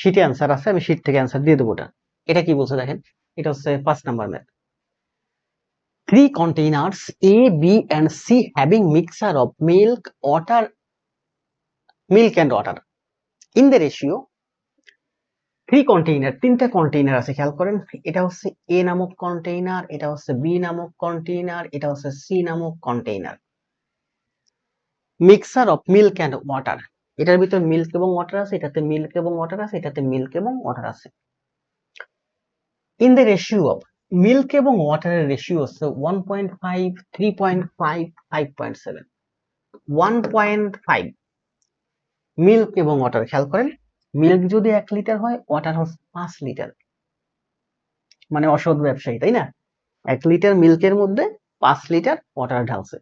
শিটে অ্যান্সার আছে, আমি শিট থেকে অ্যান্সার দিয়ে দেবো ওটা। এটা কি বলছে দেখেন? এটা হচ্ছে পাঁচ number math three containers A B and C having mixture of milk water milk and water in the ratio three container তিনটা কন্টেইনার আছে, খেয়াল করেন। এটা হচ্ছে এ নামক কন্টেইনার এটা হচ্ছে বি নামক কন্টেইনার এটা হচ্ছে সি নামক container mixture of milk and water এটার ভিতরে মিল্ক এবং ওয়াটার আছে, এটাতে মিল্ক এবং ওয়াটার আছে, এটাতে মিল্ক এবং ওয়াটার আছে। In the ratio of milk এবং ওয়াটারের রেশিও হচ্ছে one point five three point five five point seven one point five milk এবং ওয়াটার খেয়াল করেন মিল্ক যদি এক লিটার হয় ওয়াটার হচ্ছে পাঁচ লিটার মানে অসৎ ব্যবসায়ী, তাই না? এক লিটার মিল্কের মধ্যে পাঁচ লিটার ওয়াটার ঢালছে।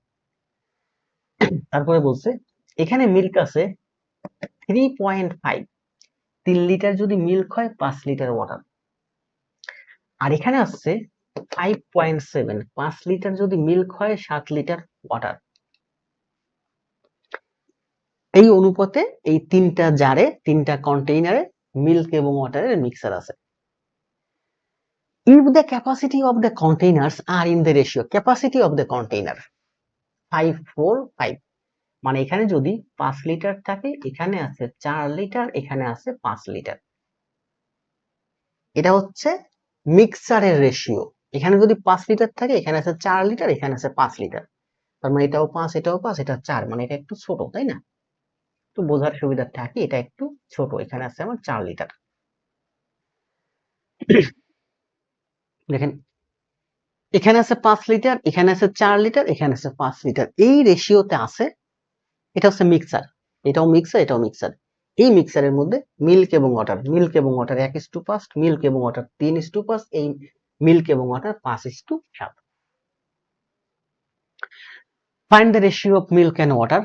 তারপরে বলছে, এখানে মিল্ক আছে থ্রি পয়েন্ট ফাইভ তিন লিটার যদি মিল্ক হয় পাঁচ লিটার ওয়াটার আর এখানে আসছে ফাইভ পয়েন্ট সেভেন পাঁচ লিটার যদি মিল্ক হয় সাত লিটার ওয়াটার এই অনুপাতে এই তিনটা জারে, তিনটা কন্টেইনারে মিল্ক এবং ওয়াটারের মিক্সার আছে। If the capacity of the containers are in the ratio, capacity of the container 5 4 5 মানে এখানে যদি পাঁচ লিটার থাকে, এখানে আছে চার লিটার, এখানে আছে পাঁচ লিটার। এটা হচ্ছে মিক্সারের রেশিও এখানে যদি পাঁচ লিটার থাকে, এখানে আছে চার লিটার, এখানে আছে পাঁচ লিটার। তার মানে এটাও পাঁচ এটাও পাঁচ, এটা চার মানে এটা একটু ছোট, তাই না? একটু বোঝার সুবিধা থাকে এটা একটু ছোট, এখানে আছে আমার চার লিটার। দেখেন এখানে আছে পাঁচ লিটার, এখানে আছে চার লিটার, এখানে আছে পাঁচ লিটার। এই রেশিওতে আছে, এটা হচ্ছে মিক্সার এটাও মিক্সার এটাও মিক্সার এই মিক্সারের মধ্যে মিল্ক এবং ওয়াটার মিল্ক এবং ওয়াটার এক ইস টু পাঁচ মিল্ক এবং ওয়াটার তিন ইস টু পাঁচ এই মিল্ক এবং ওয়াটার পাঁচ ইস টু সাত। Find the ratio of milk and water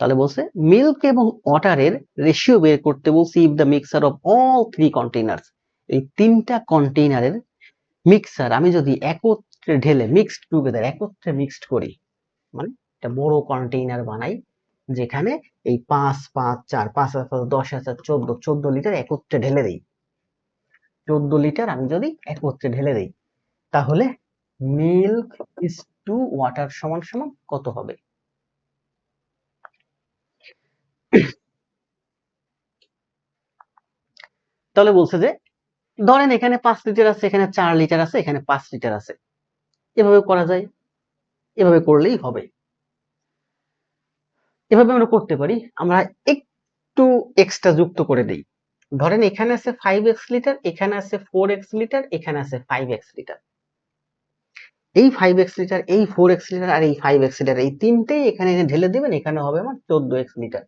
তাহলে বলছে মিল্ক এবং ওয়াটারের রেশিও বের করতে বলছি if the mixture of all three containers এই তিনটা কন্টেইনারের মিক্সার আমি যদি একত্রে ঢেলে মিক্সড টুগেদার একত্রে মিক্সড করি। মানে একটা বড় কন্টেইনার বানাই, যেখানে এই পাঁচ পাঁচ, চার, পাঁচ হাজার দশ হাজার চোদ্দ চোদ্দ লিটার একত্রে ঢেলে দেই। চোদ্দ লিটার আমি যদি একত্রে ঢেলে দেই, তাহলে মিল্ক ইস টু ওয়াটার সমান সমান কত হবে? তাহলে বলছে যে, ধরেন এখানে পাঁচ লিটার আছে, এখানে চার লিটার আছে, এখানে পাঁচ লিটার আছে। এভাবে করা যায়, এভাবে করলেই হবে। এভাবে আমরা করতে পারি। আমরা একটু এক্সট্রা যুক্ত করে দেই। ধরেন এখানে আছে ফাইভ এক্স লিটার এখানে আছে ফোর এক্স লিটার এখানে আছে ফাইভ এক্স লিটার এই ফাইভ এক্স লিটার এই ফোর এক্স লিটার আর এই ফাইভ এক্স লিটার এই তিনটেই এখানে ঢেলে দিবেন, এখানে হবে আমার চোদ্দ এক্স লিটার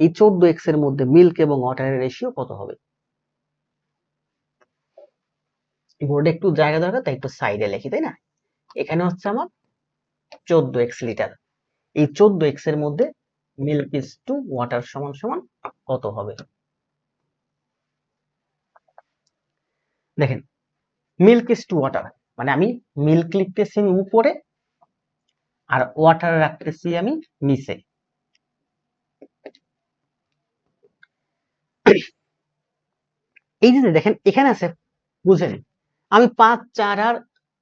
এই চোদ্দ এক্সের মধ্যে মিল্ক এবং ওয়াটারের রেশিও কত হবে? বোর্ডে একটু জায়গা দরকার, তাই একটু সাইডে লিখি, তাই না? এখানে হচ্ছে আমার চোদ্দ এক্স লিটার। এই চোদ্দ এক্সের মধ্যে মিল্ক ইস টু ওয়াটার সমান সমান কত হবে? দেখেন মিল্ক ইস টু ওয়াটার মানে আমি মিল্ক লিখতেছি উপরে আর ওয়াটার রাখতেছি আমি নিচে। এই যে দেখেন, এখানে আছে বুঝেন আমি পাঁচ, চার আর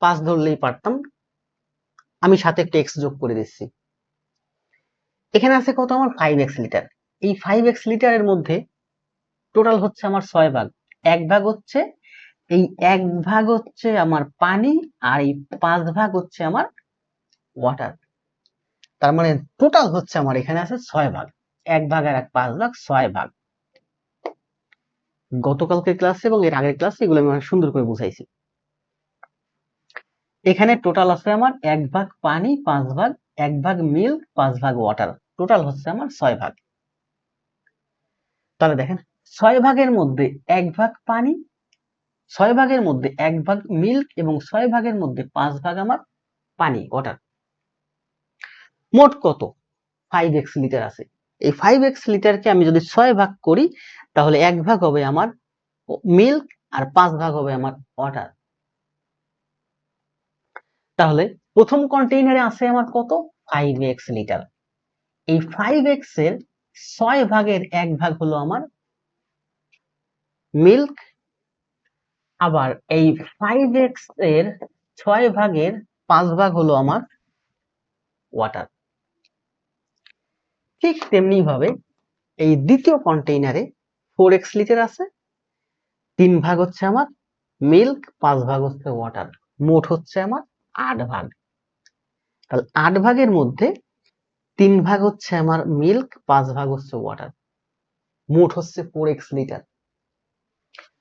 পাঁচ ধরলেই পারতাম। আমি সাথে একটা এক্স যোগ করে দিচ্ছি। এখানে আছে কত? আমার ফাইভ এক্স লিটার এই ফাইভ এক্স লিটারের মধ্যে টোটাল হচ্ছে আমার ছয় ভাগ। এক ভাগ হচ্ছে এই এক ভাগ হচ্ছে আমার পানি আর এই পাঁচ ভাগ হচ্ছে আমার ওয়াটার তার মানে টোটাল হচ্ছে আমার এখানে আছে ছয় ভাগ। এক ভাগ আর এক পাঁচ ভাগ ছয় ভাগ। গতকালকের ক্লাসে এবং এর আগের ক্লাসে এগুলো আমি সুন্দর করে বুঝাইছি। এখানে টোটাল আছে আমার এক ভাগ পানি, পাঁচ ভাগ, এক ভাগ মিল্ক পাঁচ ভাগ ওয়াটার টোটাল হচ্ছে আমার ছয় ভাগ। তাহলে দেখেন, ছয় ভাগের মধ্যে এক ভাগ পানি, ছয় ভাগের মধ্যে এক ভাগ মিল্ক এবং ছয় ভাগের মধ্যে পাঁচ ভাগ আমার পানি ওয়াটার মোট কত? ফাইভ এক্স লিটার আছে। এই ফাইভ এক্স লিটারকে আমি যদি ছয় ভাগ করি, তাহলে এক ভাগ হবে আমার মিল্ক আর পাঁচ ভাগ হবে আমার ওয়াটার তাহলে প্রথম কন্টেইনারে আছে আমার কত? ফাইভ এক্স লিটার এই ফাইভ এর ছয় ভাগের এক ভাগ হলো আমার মিল্ক আবার এই ফাইভ এক্সের ছয় ভাগের পাঁচ ভাগ হলো আমার ওয়াটার ঠিক তেমনি ভাবে এই দ্বিতীয় কন্টেইনারে ফোর এক্স লিটার আছে, তিন ভাগ হচ্ছে আমার মিল্ক পাঁচ ভাগ হচ্ছে ওয়াটার মোট হচ্ছে আমার আট ভাগ। তাহলে আট ভাগের মধ্যে তিন ভাগ হচ্ছে আমার মিল্ক পাঁচ ভাগ হচ্ছে ওয়াটার মোট হচ্ছে ফোর এক্স লিটার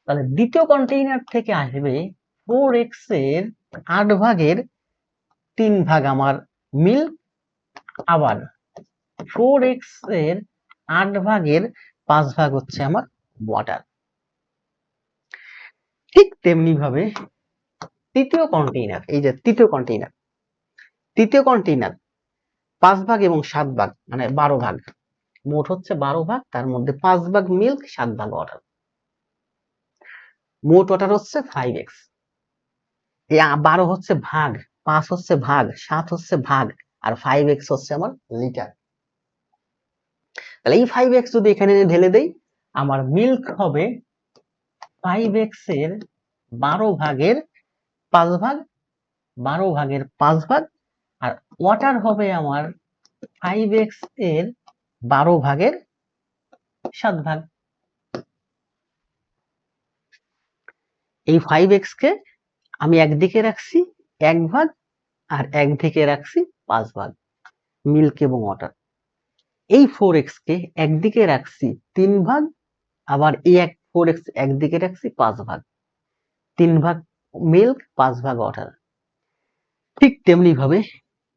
তাহলে দ্বিতীয় কন্টেইনার থেকে আসবে ফোর এক্সের আট ভাগের তিন ভাগ আমার মিল্ক আবার ফোর এক্সের আট ভাগের পাঁচ ভাগ হচ্ছে আমার ওয়াটার ঠিক তেমনি ভাবে তৃতীয় কন্টেইনার এই যে তৃতীয় কন্টেইনার তৃতীয় কন্টেইনার পাঁচ ভাগ এবং সাত ভাগ মানে বারো ভাগ। মোট হচ্ছে বারো ভাগ, তার মধ্যে পাঁচ ভাগ মিল্ক সাত ভাগ ওয়াটার মোট ওয়াটার হচ্ছে ফাইভ এক্স বারো হচ্ছে ভাগ, পাঁচ হচ্ছে ভাগ, সাত হচ্ছে ভাগ, আর ফাইভ এক্স হচ্ছে আমার লিটার তাহলে এই ফাইভ এক্স যদি এখানে ঢেলে দেই, আমার মিল্ক হবে ফাইভ এক্সের বারো ভাগের পাঁচ ভাগ, বারো ভাগের পাঁচ ভাগ, আর ওয়াটার হবে আমার ফাইভ এক্সের বারো ভাগের সাত ভাগ। এই ফাইভ এক্স কে আমি একদিকে রাখছি, এক ভাগ, আর একদিকে রাখছি পাঁচ ভাগ মিল্ক এবং ওয়াটার এই ফোর এক্স কে একদিকে রাখছি তিন ভাগ, আবার এই এক ফোর এক্স একদিকে রাখছি পাঁচ ভাগ। তিন ভাগ মিল্ক পাঁচ ভাগ ওয়াটার ঠিক তেমনি ভাবে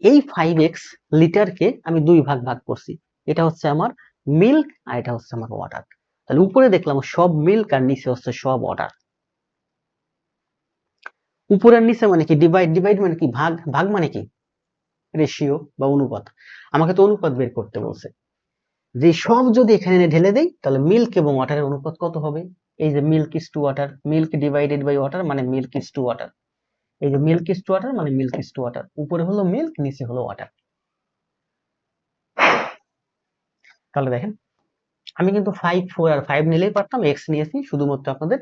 এই ফাইভ এক্স লিটারকে আমি দুই ভাগ ভাগ করছি। এটা হচ্ছে আমার মিল্ক আর এটা হচ্ছে আমার ওয়াটার তাহলে উপরে দেখলাম সব মিল্ক আর নিচে হচ্ছে সব ওয়াটার উপরের নিচে মানে কি? ডিভাইড ডিভাইড মানে কি? ভাগ ভাগ মানে কি? রেশিও বা অনুপাত। আমাকে তো অনুপাত বের করতে বলছে। যে সব যদি এখানে ঢেলে দেই, তাহলে মিল্ক এবং ওয়াটারের অনুপাত কত হবে? এই যে milk is to water milk divided by water মানে মিল্ক ইস টু ওয়াটার এই যে মিল্ক ইস টু ওয়াটার মানে মিল্ক ইস টু ওয়াটার উপরে হলো মিল্ক নিচে হলো ওয়াটার তাহলে দেখেন, আমি কিন্তু ফাইভ ফোর আর ফাইভ নিলেই পারতাম এক্স নিয়েছি, শুধুমাত্র আপনাদের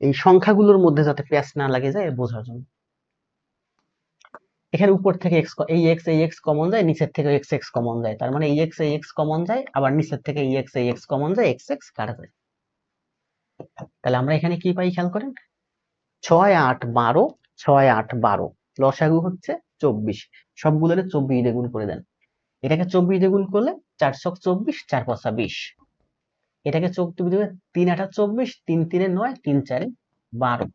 এই সংখ্যাগুলোর মধ্যে যাতে প্যাচ না লাগে যায় বোঝার জন্য। এখানে উপর থেকে এক্স এই এক্স এই এক্স কমন যায়, নিচের থেকে এক্স এক্স কমন যায়। তার মানে এই এক্স এই এক্স কমন যায়, আবার নিচের থেকে এই এক্স এই এক্স কমন যায় এক্স এক্স কাটা যায়। তাহলে আমরা এখানে কি পাই? খেয়াল করেন। ছয় আট বারো, ছয় আট বারো। লসাগু হচ্ছে চব্বিশ। সবগুলোরে চব্বিশ দিয়ে করে দেন। এটাকে চব্বিশ দিয়ে গুণ করলে চারশো চব্বিশ চার পাঁচা বিশ। এটাকে চব্বিশ তিন আটা চব্বিশ, তিন তিনে নয়, তিন চারে বারো।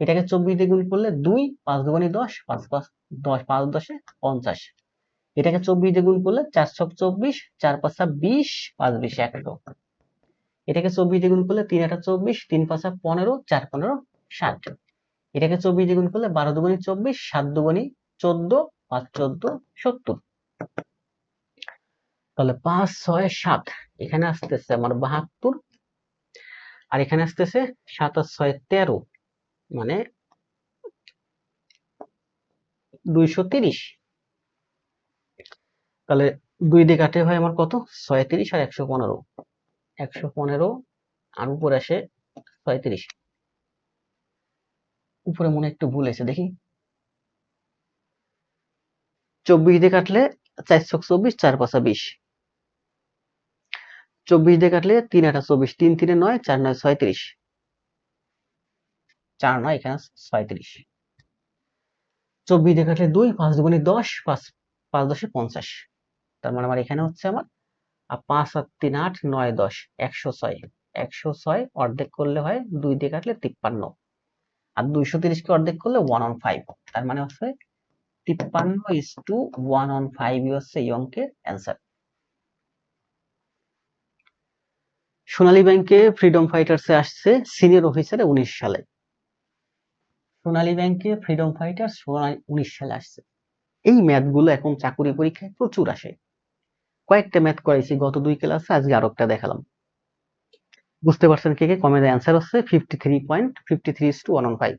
এটাকে চব্বিশ দিয়ে করলে দুই, পাঁচ দুগুণে দশ, পাঁচ পাঁচ দশ, পাঁচ দশে পঞ্চাশ। এটাকে চব্বিশ দিয়ে গুণ করলে চারশো চব্বিশ চার পাঁচা বিশ, পাঁচ বিশ একশো এটাকে চব্বিশ দিয়ে গুণ করলে তিন আটা চব্বিশ, তিন পাঁচা পনেরো, চার পনেরো ষাট এটাকে চব্বিশ দিয়ে গুণ করলে বারো দুগুণে চব্বিশ, সাত দুগুণে চোদ্দ, পাঁচ চোদ্দ, সত্তর। তাহলে পাঁচ, ছয়, সাত, এখানে আসতেছে আমার বাহাত্তর। আর এখানে আসতেছে সাত সাতাশ ছয় তেরো মানে দুইশো তিরিশ। তাহলে দুই দিয়ে কাটে হয় আমার কত? ছয় তিরিশ আর একশো পনেরো। একশো পনেরো আর উপরে আসে ছয় তিরিশ উপরে মনে একটু ভুল আছে দেখি। চব্বিশ দিয়ে কাটলে চারশো চব্বিশ, চার পাঁচা বিশ। চব্বিশ দিয়ে কাটলে তিন আটা চব্বিশ, তিন তিনে নয়, চার নয় ছয়ত্রিশ। চার নয়, এখানে ছয়ত্রিশ। চব্বিশ দিয়ে কাটলে দুই, পাঁচ দুগুণে দশ, পাঁচ পাঁচ দশে পঞ্চাশ। তার মানে আমার এখানে হচ্ছে আমার পাঁচ আর তিন আট নয় দশ, একশো ছয়। একশো ছয় অর্ধেক করলে হয় দুই দিয়ে কাটলে তিপ্পান্ন। আর দুইশো তিরিশকে অর্ধেক করলে ওয়ান অন ফাইভ তার মানে হচ্ছে তিপ্পান্ন is to one on five হচ্ছে এই অঙ্কের অ্যান্সার সোনালী ব্যাংকে ফ্রিডম ফাইটার্সে আসছে সিনিয়র অফিসারে উনিশ সালে। সোনালী ব্যাংকে ফ্রিডম ফাইটার্স উনিশ সালে আসছে। এই ম্যাথগুলো এখন চাকুরি পরীক্ষায় প্রচুর আসে। কয়েকটা ম্যাথ করাইছি, গত দুই ক্লাসে আজকে আরও একটা দেখালাম। বুঝতে পারছেন কে কে? কমেন্ট অ্যান্সার হচ্ছে fifty three point fifty three two one five